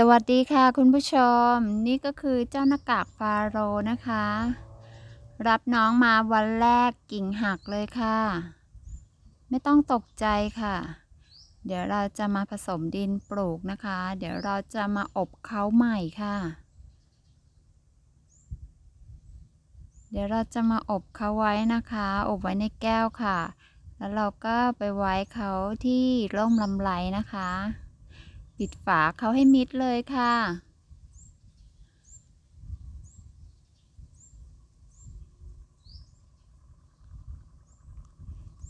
สวัสดีค่ะคุณผู้ชม นี่ก็คือเจ้าหน้ากากฟาโรนะคะ รับน้องมาวันแรกกิ่งหักเลยค่ะ ไม่ต้องตกใจค่ะ เดี๋ยวเราจะมาผสมดินปลูกนะคะ เดี๋ยวเราจะมาอบเขาใหม่ค่ะ เดี๋ยวเราจะมาอบเขาไว้นะคะ อบไว้ในแก้วค่ะ แล้วเราก็ไปไว้เขาที่ร่มลำไรนะคะ ปิดฝาเขาให้มิดเลยค่ะ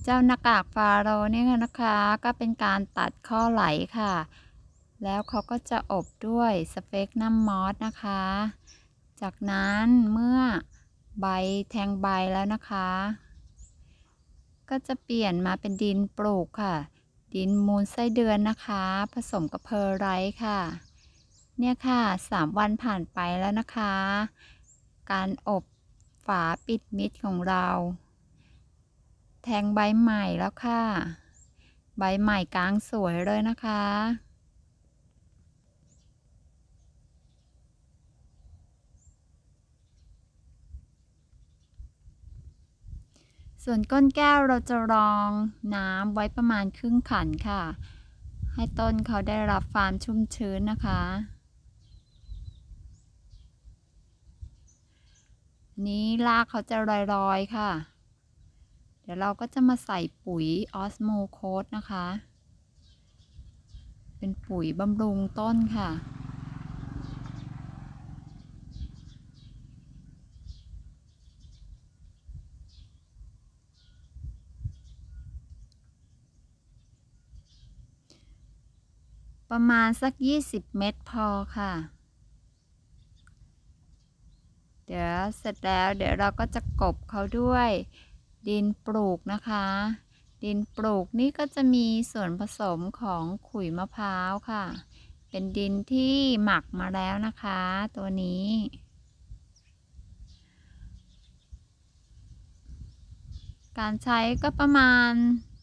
เจ้าหน้ากากฟาโรเนี่ยนะคะก็เป็นการตัดข้อไหลค่ะ แล้วเขาก็จะอบด้วยสเปกน้ำมอสนะคะ จากนั้นเมื่อใบแทงใบแล้วนะคะ ก็จะเปลี่ยนมาเป็นดินปลูกค่ะ ดินมูลไส้เดือนนะคะ ผสมกับเพอร์ไรท์ค่ะ เนี่ยค่ะสามวันผ่านไปแล้วนะคะ การอบฝาปิดมิดของเรา แทงใบใหม่แล้วค่ะ ใบใหม่กลางสวยเลยนะคะ ส่วนก้นแก้วเราจะรองน้ำไว้ประมาณครึ่งขันค่ะ ให้ต้นเขาได้รับความชุ่มชื้นนะคะ นี้รากเขาจะลอยๆค่ะ เดี๋ยวเราก็จะมาใส่ปุ๋ยออสโมโคสนะคะ เป็นปุ๋ยบำรุงต้นค่ะ ประมาณสัก 20 เม็ดพอค่ะ เดี๋ยวเสร็จแล้วเดี๋ยวเราก็จะกบเขาด้วย ดินปลูกนะคะ ดินปลูกนี่ก็จะมีส่วนผสมของขุยมะพร้าวค่ะ เป็นดินที่หมักมาแล้วนะคะ ตัวนี้ การใช้ก็ประมาณ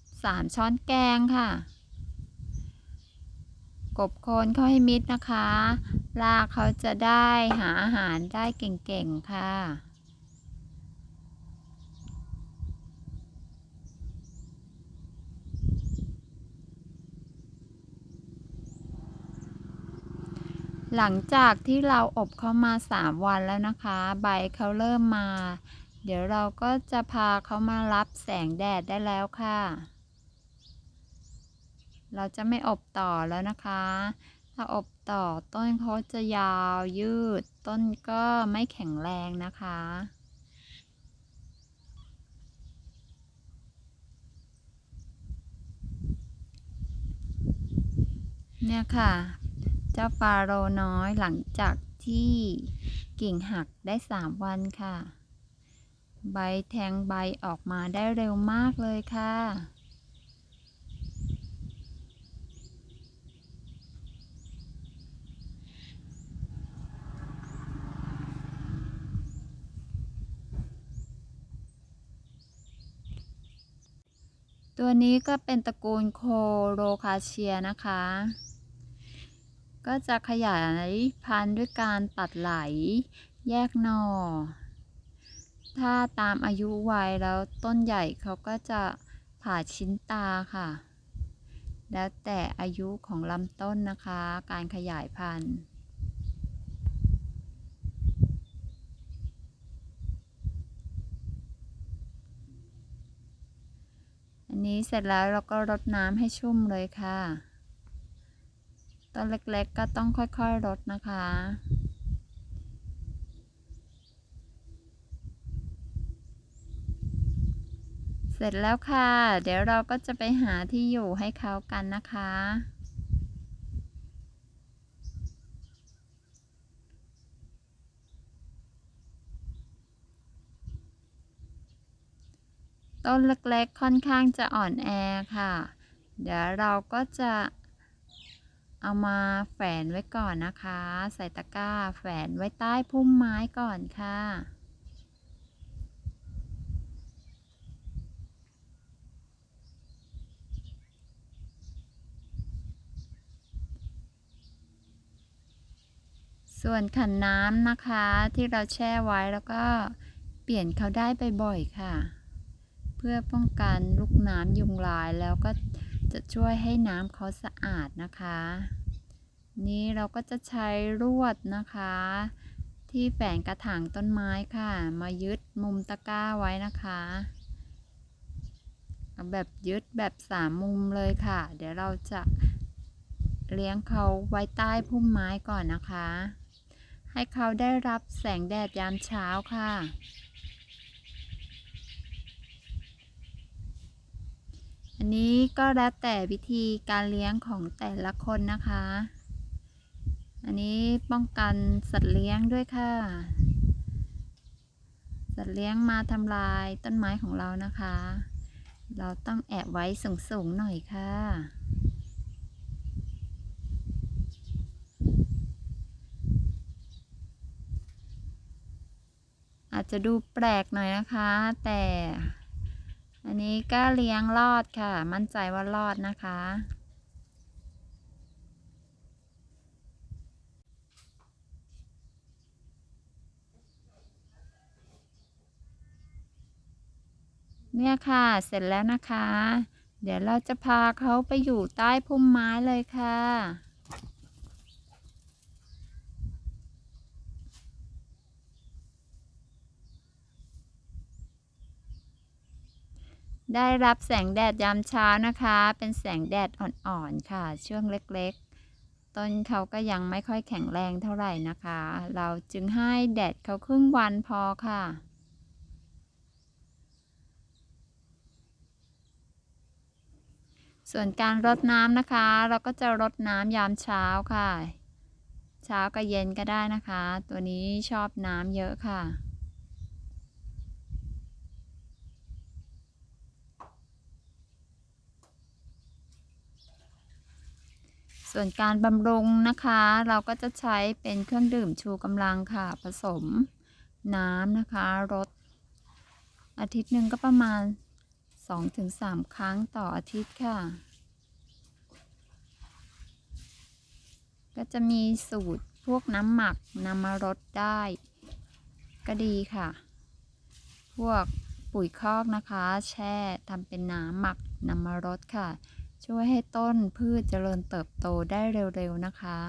3 ช้อนแกงค่ะ กบโคนเข้าให้มิดนะคะรากเขาจะได้หาอาหารได้เก่งๆค่ะหลังจากที่เราอบเขามา 3 วันแล้วนะคะ ใบเขาเริ่มมา เดี๋ยวเราก็จะพาเขามารับแสงแดดได้แล้วค่ะ เราจะไม่อบต่อแล้วนะคะ ถ้าอบต่อต้นเขาจะยาวยืด ต้นก็ไม่แข็งแรงนะคะเนี่ยค่ะ เจ้าฟาโรน้อยหลังจากที่กิ่งหักได้ 3 วันค่ะ ใบแทงใบออกมาได้เร็วมากเลยค่ะ ตัวนี้ก็เป็นตระกูลโคโรคาเชียนะคะ ก็จะขยายพันธุ์ด้วยการตัดไหล แยกหนอ่อ ถ้าตามอายุวัยแล้วต้นใหญ่เขาก็จะผ่าชิ้นตาค่ะ แล้วแต่อายุของลำต้นนะคะ การขยายพันธุ์ อันนี้เสร็จแล้วเราก็รดน้ำให้ชุ่มเลยค่ะ ต้นเล็กๆก็ต้องค่อยๆรดนะคะเสร็จแล้วค่ะ เดี๋ยวเราก็จะไปหาที่อยู่ให้เขากันนะคะ ต้นเล็กๆค่อนข้างจะอ่อนแอค่ะ เดี๋ยวเราก็จะเอามาแฝนไว้ก่อนนะคะ ใส่ตะกร้าแฝนไว้ใต้พุ่มไม้ก่อนค่ะส่วนขันน้ำนะคะที่เราแช่ไว้แล้วก็เปลี่ยนเขาได้บ่อยๆค่ะ พื่อป้องกันลูกน้ำยุงลายแล้วก็จะช่วยให้น้ำเขาสะอาดนะคะ นี้เราก็จะใช้ลวดนะคะ ที่แฝงกระถางต้นไม้ค่ะ มายึดมุมตะกร้าไว้นะคะแบบยึดแบบสามมุมเลยค่ะ เดี๋ยวเราจะเลี้ยงเขาไว้ใต้พุ่มไม้ก่อนนะคะ ให้เขาได้รับแสงแดดยามเช้าค่ะ อันนี้ก็แล้วแต่วิธีการเลี้ยงของแต่ละคนนะคะ อันนี้ป้องกันสัตว์เลี้ยงด้วยค่ะ สัตว์เลี้ยงมาทำลายต้นไม้ของเรานะคะ เราต้องแอบไว้สูงๆหน่อยค่ะอาจจะดูแปลกหน่อยนะคะ แต่ อันนี้ก็เลี้ยงรอดค่ะ มั่นใจว่ารอดนะคะ เนี่ยค่ะ เสร็จแล้วนะคะ เดี๋ยวเราจะพาเขาไปอยู่ใต้พุ่มไม้เลยค่ะ ได้รับแสงแดดยามเช้านะคะ เป็นแสงแดดอ่อนๆค่ะ ช่วงเล็กๆ ต้นเขาก็ยังไม่ค่อยแข็งแรงเท่าไหร่นะคะ เราจึงให้แดดเขาครึ่งวันพอค่ะส่วนการรดน้ำนะคะ เราก็จะรดน้ำยามเช้าค่ะ เช้ากับเย็นก็ได้นะคะ ตัวนี้ชอบน้ำเยอะค่ะ ส่วนการบำรุงนะคะ เราก็จะใช้เป็นเครื่องดื่มชูกำลังค่ะ ผสมน้ำนะคะรดอาทิตย์หนึ่งก็ประมาณ 2-3 ครั้งต่ออาทิตย์ค่ะ ก็จะมีสูตรพวกน้ำหมักนำมารดได้ ก็ดีค่ะ พวกปุ๋ยคอกนะคะ แช่ทำเป็นน้ำหมักนำมารดค่ะ ช่วยให้ต้นพืชเจริญเติบโตได้เร็วๆนะคะ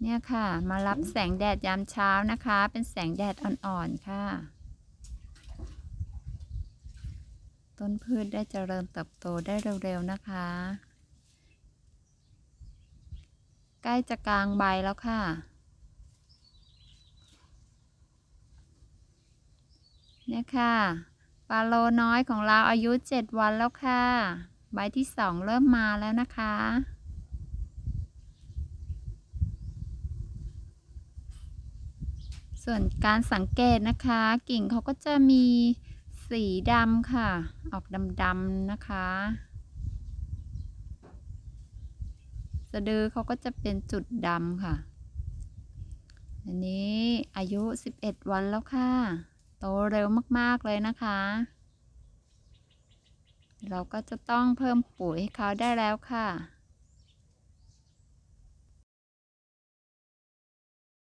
เนี่ยค่ะ มารับแสงแดดยามเช้านะคะ เป็นแสงแดดอ่อนๆค่ะ ต้นพืชได้เจริญเติบโตได้เร็วๆนะคะ ใกล้จะกลางใบแล้วค่ะ เนี่ยค่ะ ปลาโลน้อยของเราอายุ 7 วันแล้วค่ะ ใบที่สองเริ่มมาแล้วนะคะ ส่วนการสังเกตนะคะ กิ่งเขาก็จะมีสีดำค่ะ ออกดำๆนะคะ สะดือเขาก็จะเป็นจุดดำค่ะ อันนี้อายุ 11 วันแล้วค่ะ โตเร็วมากๆเลยนะคะ เราก็จะต้องเพิ่มปุ๋ยให้เขาได้แล้วค่ะ